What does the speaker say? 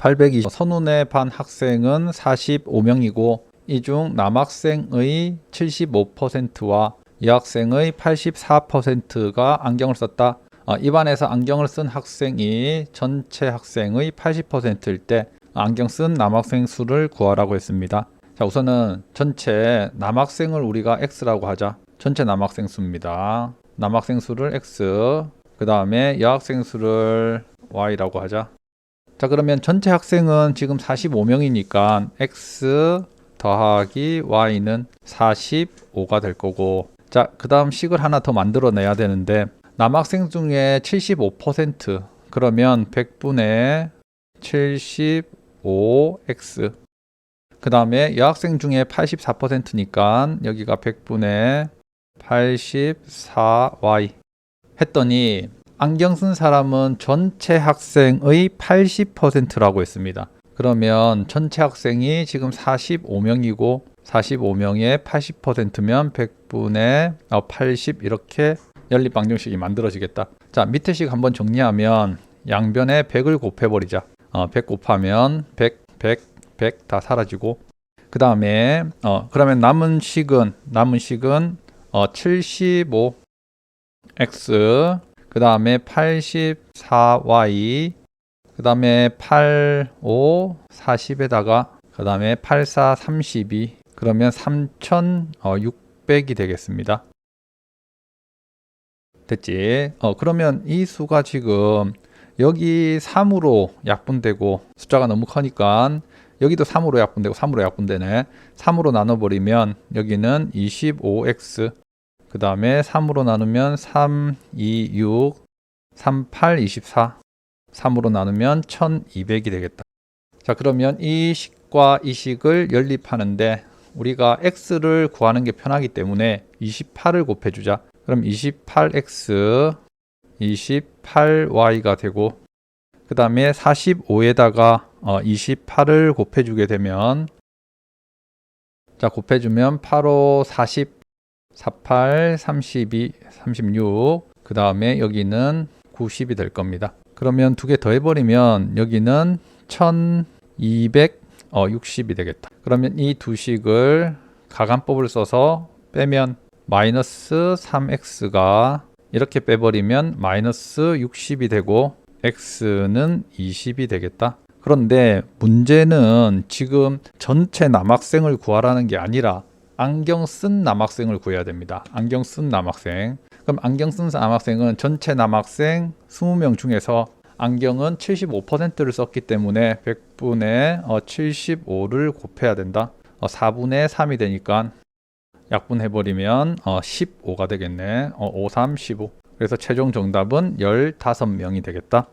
820 선운의 반 학생은 45명이고 이 중 남학생의 75%와 여학생의 84%가 안경을 썼다. 어, 입안에서 안경을 쓴 학생이 전체 학생의 80%일 때 안경 쓴 남학생 수를 구하라고 했습니다. 자, 우선은 전체 남학생을 우리가 x라고 하자. 전체 남학생 수입니다. 남학생 수를 x, 그 다음에 여학생 수를 y라고 하자. 자, 그러면 전체 학생은 지금 45명이니까 x 더하기 y는 45가 될 거고, 자, 그 다음 식을 하나 더 만들어내야 되는데, 남학생 중에 75% 그러면 100분의 75x 그 다음에 여학생 중에 84%니까 여기가 100분의 84y 했더니 안경 쓴 사람은 전체 학생의 80%라고 했습니다. 그러면 전체 학생이 지금 45명이고 45명의 80%면 100분의 80 이렇게 연립 방정식이 만들어지겠다. 자, 밑에 식 한번 정리하면 양변에 100을 곱해버리자. 어, 100 곱하면 100, 100, 100 다 사라지고 그 다음에 어, 그러면 남은 식은 남은 식은 어, 75x 그 다음에 84y 그 다음에 85 40에다가 그 다음에 84 32 그러면 3600이 되겠습니다. 됐지? 어, 그러면 이 수가 지금 여기 3으로 약분되고 숫자가 너무 커니까 여기도 3으로 약분되고 3으로 약분되네. 3으로 나눠버리면 여기는 25x 그 다음에 3으로 나누면 3, 2, 6, 3, 8, 24 3으로 나누면 1200이 되겠다. 자 그러면 이 식과 이 식을 연립하는데 우리가 x를 구하는 게 편하기 때문에 28을 곱해주자. 그럼 28x 28y가 되고 그 다음에 45에다가 어, 28을 곱해주게 되면 자 곱해주면 85 40 48 32 36 그 다음에 여기는 90이 될 겁니다. 그러면 두 개 더 해버리면 여기는 1260이 되겠다. 그러면 이 두 식을 가간법을 써서 빼면 마이너스 3x가 이렇게 빼버리면 마이너스 60이 되고 x는 20이 되겠다. 그런데 문제는 지금 전체 남학생을 구하라는 게 아니라 안경 쓴 남학생을 구해야 됩니다. 안경 쓴 남학생. 그럼 안경 쓴 남학생은 전체 남학생 20명 중에서 안경은 75%를 썼기 때문에 100분의 75를 곱해야 된다. 4분의 3이 되니까 약분해버리면 15가 되겠네. 5, 3, 15. 그래서 최종 정답은 15명이 되겠다.